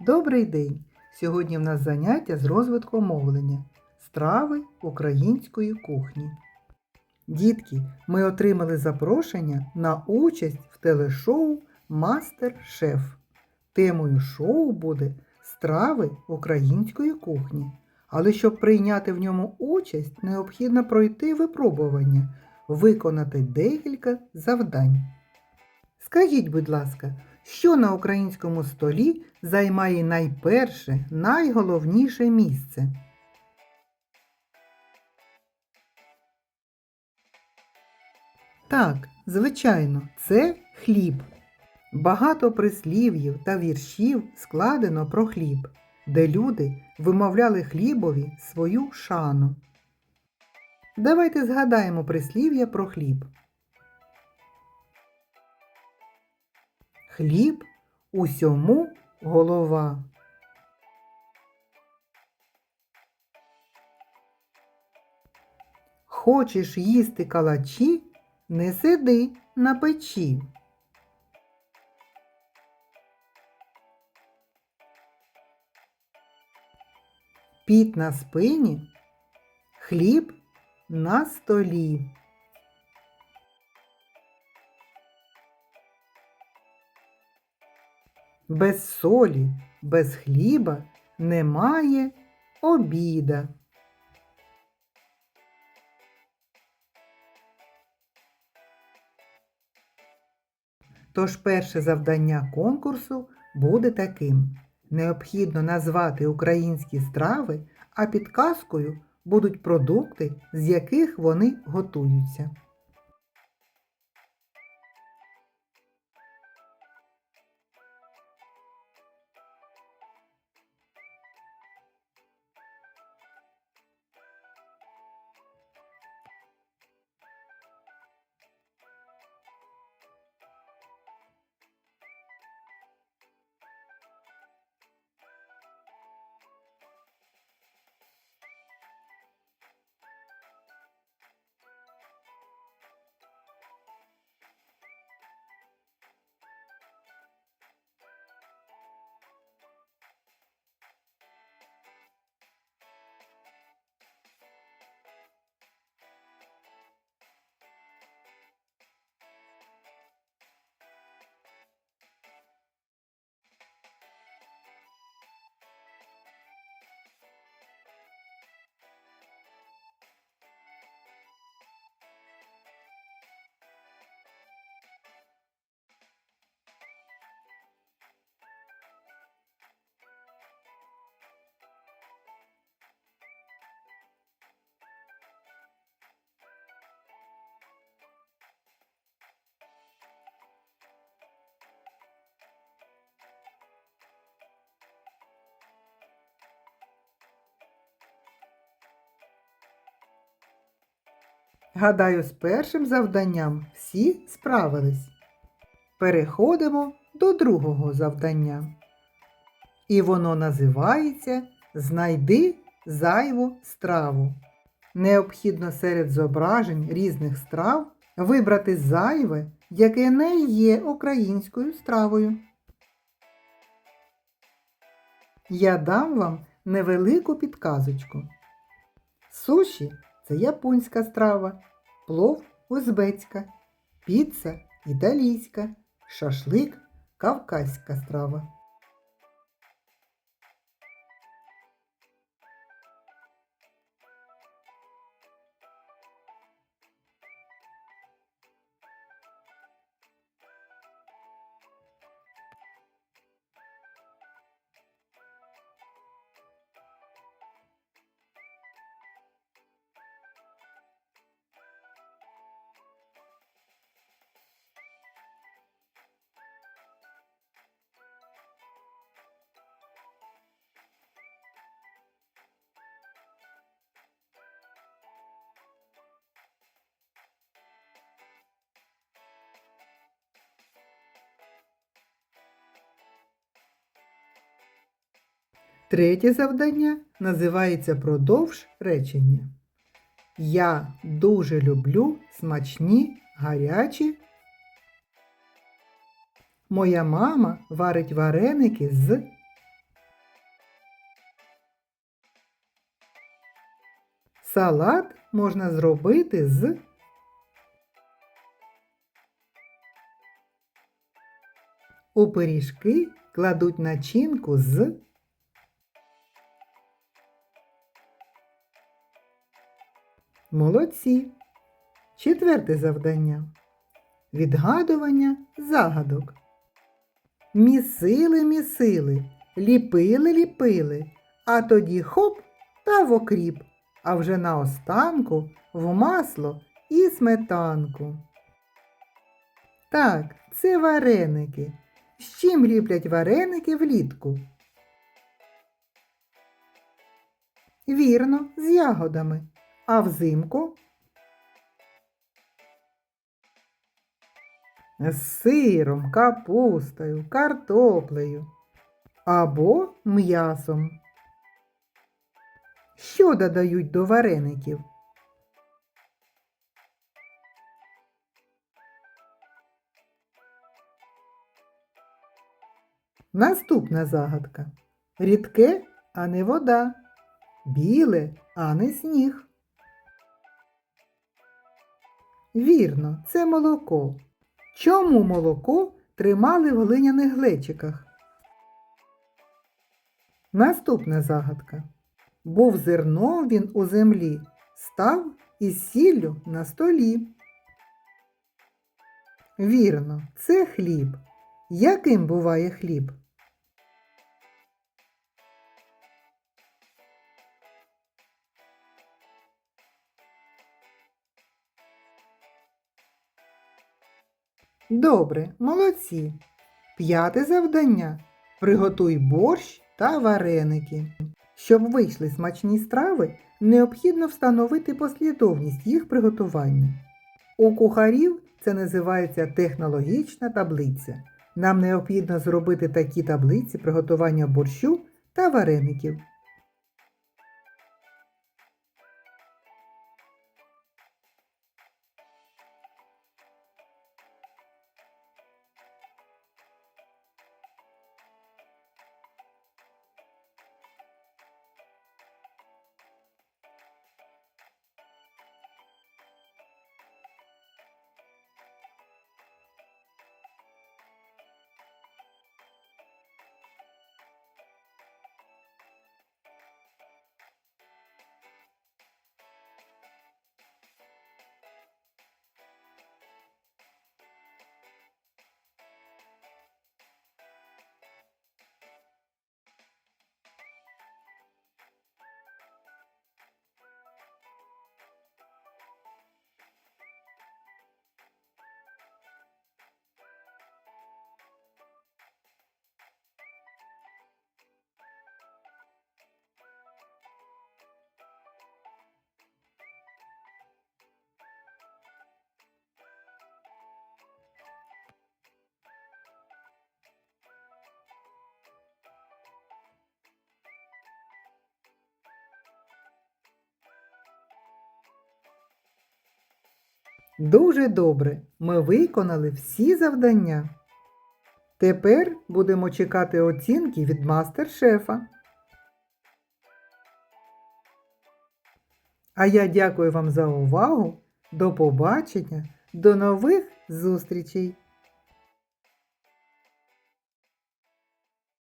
Добрий день! Сьогодні в нас заняття з розвитку мовлення. Страви української кухні. Дітки, ми отримали запрошення на участь в телешоу Мастер-Шеф. Темою шоу буде Страви української кухні. Але щоб прийняти в ньому участь, необхідно пройти випробування, виконати декілька завдань. Скажіть, будь ласка, що на українському столі займає найперше, найголовніше місце? Так, звичайно, це хліб. Багато прислів'їв та віршів складено про хліб, де люди вимовляли хлібові свою шану. Давайте згадаємо прислів'я про хліб. Хліб усьому голова. Хочеш їсти калачі, не сиди на печі. Піт на спині, хліб на столі. Без солі, без хліба немає обіда. Тож перше завдання конкурсу буде таким. Необхідно назвати українські страви, а підказкою будуть продукти, з яких вони готуються. Гадаю, з першим завданням всі справились. Переходимо до другого завдання. І воно називається Знайди зайву страву. Необхідно серед зображень різних страв вибрати зайве, яке не є українською стравою. Я дам вам невелику підказочку. Суші це японська страва, плов узбецька, піца італійська, шашлик кавказька страва. Третє завдання називається продовж речення. Я дуже люблю смачні гарячі. Моя мама варить вареники з. Салат можна зробити з. У пиріжки кладуть начинку з. Молодці. Четверте завдання. Відгадування загадок. Місили, місили, ліпили, ліпили, а тоді хоп та в окріп, а вже наостанку в масло і сметанку. Так, це вареники. З чим ліплять вареники влітку? Вірно, з ягодами. А взимку? З сиром, капустою, картоплею або м'ясом. Що додають до вареників? Наступна загадка. Рідке, а не вода. Біле, а не сніг. Вірно, це молоко. Чому молоко тримали в глиняних глечиках? Наступна загадка. Був зерном він у землі, став із сіллю на столі. Вірно, це хліб. Яким буває хліб? Добре, молодці. П'яте завдання. Приготуй борщ та вареники. Щоб вийшли смачні страви, необхідно встановити послідовність їх приготування. У кухарів це називається технологічна таблиця. Нам необхідно зробити такі таблиці приготування борщу та вареників. Дуже добре. Ми виконали всі завдання. Тепер будемо чекати оцінки від мастер-шефа. А я дякую вам за увагу. До побачення, до нових зустрічей!